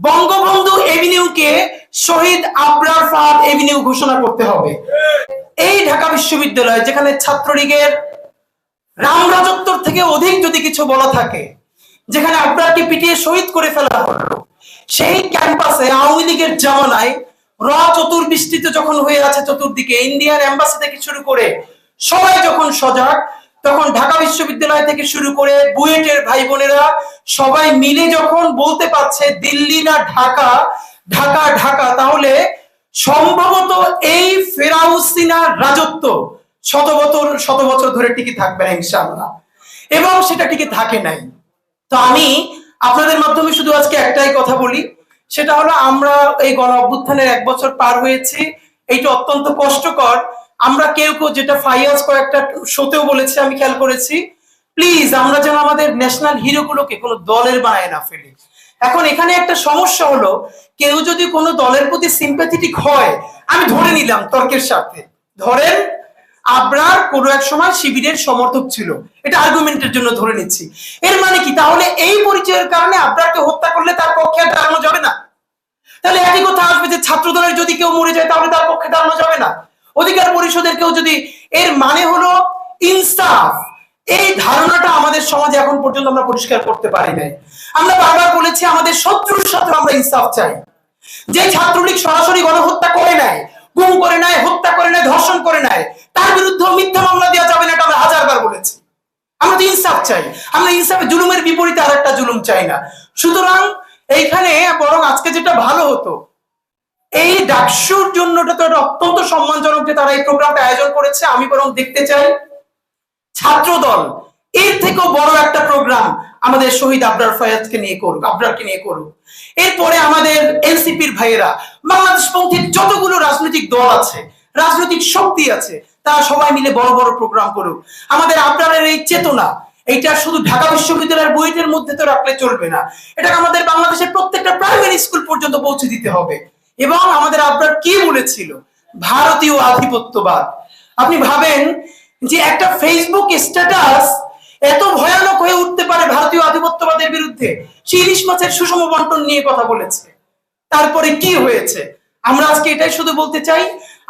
বঙ্গবন্ধু এভিনিউকে শহীদ আবরার ফাহাদ এভিনিউ ঘোষণা করতে হবে। এই ঢাকা বিশ্ববিদ্যালয়, যেখানে ছাত্রলীগের রাম রাজত্বর থেকে অধিক যদি কিছু বলা থাকে, যেখানে আবরারকে পিটিয়ে শহীদ করে ফেলা হলো, সেই ক্যাম্পাসে আওয়ামী লীগের জামানায় র চতুর্বৃষ্টিতে যখন হয়ে আছে চতুর্দিকে, ইন্ডিয়ান এম্বাসি থেকে শুরু করে সবাই যখন সজাগ, তখন ঢাকা বিশ্ববিদ্যালয় থেকে শুরু করে বুয়েটের ভাই বোনেরা সবাই মিলে যখন বলতে পারছে দিল্লি না ঢাকা ঢাকা ঢাকা, তাহলে সম্ভবত এই ফেরাউসিনা রাজত্ব শত বছর শত বছর ধরে টিকে থাকবে না ইনশাআল্লাহ। এবং সেটা টিকে থাকে নাই। তো আমি আপনাদের মাধ্যমে শুধু আজকে একটাই কথা বলি, সেটা হলো আমরা এই গণ অভ্যুত্থানের এক বছর পার হয়েছি, এইটা অত্যন্ত কষ্টকর। আমরা কেউ কেউ যেটা ফাইয়াজ কয়েকটা শোতেও বলেছি, আমি খেয়াল করেছি। প্লিজ আমরা যেন আমাদের ন্যাশনাল হিরো গুলোকে কোনো দলের বানায় না ফেলি। এখন এখানে একটা সমস্যা হলো, কেউ যদি কোনো দলের প্রতি সিম্প্যাথেটিক হয়, আমি ধরে নিলাম তর্কের সাথে ধরেন, আবরার কোনো এক সময় শিবিরের সমর্থক ছিল। এটা আর্গুমেন্টের জন্য ধরে নিচ্ছি। এর মানে কি? তাহলে এই পরিচয়ের কারণে আবরারকে হত্যা করলে তার পক্ষে দাঁড়ানো যাবে না। তাহলে একই কথা আসবে যে ছাত্র দলের যদি কেউ মরে যায়, তাহলে তার পক্ষে দাঁড়ানো যাবে না। অধিকার পরিষদের কেউ যদি, এর মানে হলো ইনসাফ এই ধারণাটা আমাদের সমাজে এখন পর্যন্ত আমরা পরিষ্কার করতে পারি নাই। আমরা বারবার বলেছি, আমাদের শত্রুর সাথে আমরা ইনসাফ চাই। যে ছাত্রলীগ সরাসরি গণহত্যা করে নেয় গুম করে নেয় হত্যা করে নেয় ধর্ষণ করে নেয় তার বিরুদ্ধে মিথ্যা মামলা দেওয়া যাবে না এটা আমরা হাজারবার বলেছি। আমরা তো ইনসাফ চাই। আমরা ইনসাফে জুলুমের বিপরীতে আর একটা জুলুম চাই না। সুতরাং এইখানে বরং আজকে যেটা ভালো হতো, এই ডাকসুর জন্য তো অত্যন্ত সম্মানজনক যে তারা এই প্রোগ্রামটা আয়োজন করেছে, আমি বরং দেখতে চাই ছাত্র দল এর থেকেও বড় একটা প্রোগ্রাম আমাদের শহীদ আবরার ফয়াজকে নিয়ে করুক, আবরারকে নিয়ে করুক। এরপরে আমাদের এনসিপির ভাইয়েরা বাংলাদেশ পন্থীর যতগুলো রাজনৈতিক দল আছে, রাজনৈতিক শক্তি আছে, তারা সবাই মিলে বড় বড় প্রোগ্রাম করুক। আমাদের আবরারের এই চেতনা, এইটা শুধু ঢাকা বিশ্ববিদ্যালয়ের বইয়ের মধ্যে তো রাখলে চলবে না এটা আমাদের বাংলাদেশের প্রত্যেকটা প্রাইমারি স্কুল পর্যন্ত পৌঁছে দিতে হবে। এবং আমাদের আবরার কি বলেছিল? ভারতীয় আধিপত্যবাদ। আপনি ভাবেন যে একটা ফেসবুক স্ট্যাটাস এত ভয়ানক হয়ে উঠতে পারে ভারতীয় আধিপত্যবাদের বিরুদ্ধে, সে ইলিশ মাছের সুষম বন্টন নিয়ে কথা বলেছে। তারপরে কি হয়েছে? আমরা আজকে এটাই শুধু বলতে চাই,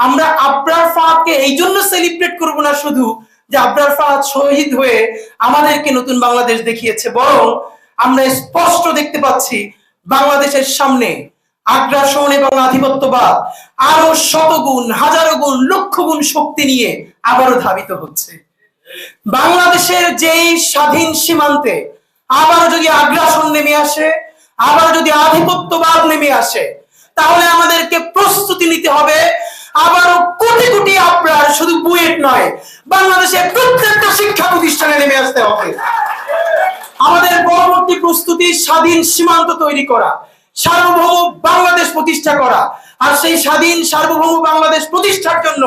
আমরা আবরার ফাহাদকে এই জন্য সেলিব্রেট করব না শুধু যে আবরার ফাহাদ শহীদ হয়ে আমাদেরকে নতুন বাংলাদেশ দেখিয়েছে, বরং আমরা স্পষ্ট দেখতে পাচ্ছি বাংলাদেশের সামনে আগ্রাসন এবং আধিপত্যবাদ আরও শতগুণ, হাজারো গুণ, লক্ষ গুণ শক্তি নিয়ে আবারও ধাবিত হচ্ছে। বাংলাদেশের যেই স্বাধীন সীমান্তে আবারও যদি আগ্রাসন নেমে আসে, আবারও যদি আধিপত্যবাদ নেমে আসে, তাহলে আমাদেরকে প্রস্তুতি নিতে হবে। আবারও কোটি কোটি আপনার শুধু বুয়েট নয়, বাংলাদেশের প্রত্যেকটা শিক্ষা প্রতিষ্ঠানে নেমে আসতে হবে। আমাদের পরবর্তী প্রস্তুতি স্বাধীন সীমান্ত তৈরি করা। সার্বভৌম বাংলাদেশ প্রতিষ্ঠা করা। আর সেই স্বাধীন সার্বভৌম বাংলাদেশ প্রতিষ্ঠার জন্য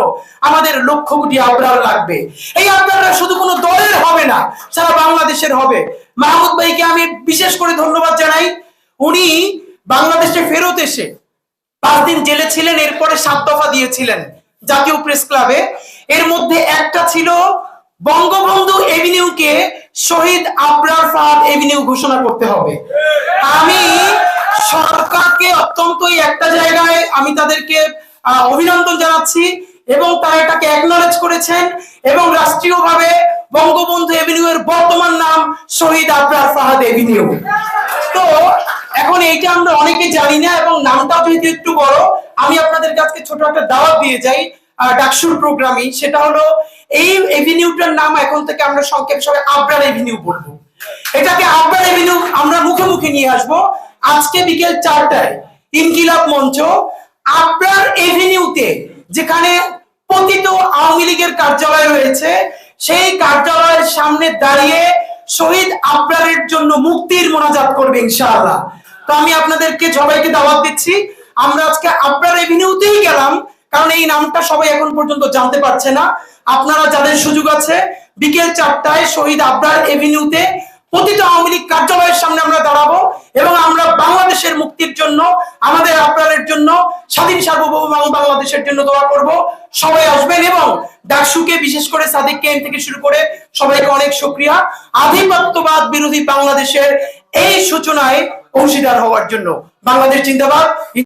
আমাদের লক্ষ কোটি আবরার লাগবে। এই আবরাররা শুধু কোনো দলের হবে না, সারা বাংলাদেশের হবে। মাহমুদ ভাইকে আমি বিশেষ করে ধন্যবাদ জানাই। উনি বাংলাদেশে ফেরত এসে পাঁচ দিন জেলে ছিলেন, এরপরে সাত দফা দিয়েছিলেন জাতীয় প্রেস ক্লাবে। এর মধ্যে একটা ছিল বঙ্গবন্ধু এভিনিউকে শহীদ আবরার ফাহাদ এভিনিউ ঘোষণা করতে হবে। আমি সরকারকে অত্যন্ত একটা জায়গায় আমি তাদেরকে অভিনন্দন জানাচ্ছি এবং তারা এটাকে অ্যাকনলেজ করেছেন এবং রাষ্ট্রীয়ভাবে বঙ্গবন্ধু এভিনিউ এর বর্তমান নাম শহীদ আবরার ফাহাদ এভিনিউ তো, এখন এইটা আমরা অনেকে জানি না এবং নামটা যেহেতু একটু বড়, আমি আপনাদের কাছে ছোট একটা দাওয়াত দিয়ে যাই ডাকসুর প্রোগ্রামই সেটা হলো, এই এভিনিউটার নাম এখন থেকে আমরা সংক্ষেপ সবাই আবরার এভিনিউ বলব। এটাকে আবরার এভিনিউ আমরা মুখে মুখে নিয়ে আসব। আজকে বিকেল চারটায় ইনকিলাব মঞ্চ আবরার এভিনিউতে, যেখানে পতিত আওয়ামী লীগের কার্যালয় রয়েছে, সেই কার্যালয়ের সামনে দাঁড়িয়ে শহীদ আবরারের জন্য মুক্তির মোনাজাত করবে ইনশাআল্লাহ। তো আমি আপনাদেরকে সবাইকে দাওয়াত দিচ্ছি, আমরা আজকে আবরার এভিনিউতেই গেলাম, কারণ এই নামটা সবাই এখন পর্যন্ত জানতে পারছে না। আপনারা যাদের সুযোগ আছে, বিকেল চারটায় শহীদ আবরার এভিনিউতে পতিত আওয়ামী লীগ কার্যালয়ের সামনে আমরা দাঁড়াবো এবং আমরা বাংলাদেশের মুক্তির জন্য, আমাদের আপনাদের জন্য, স্বাধীন সার্বভৌম বাংলাদেশের জন্য দোয়া করব। সবাই আসবেন এবং ডাকসুকে বিশেষ করে সাদিক কেম থেকে শুরু করে সবাইকে অনেক শুক্রিয়া। আধিপত্যবাদ বিরোধী বাংলাদেশের এই সূচনায় অংশীদার হওয়ার জন্য। বাংলাদেশ জিন্দাবাদ।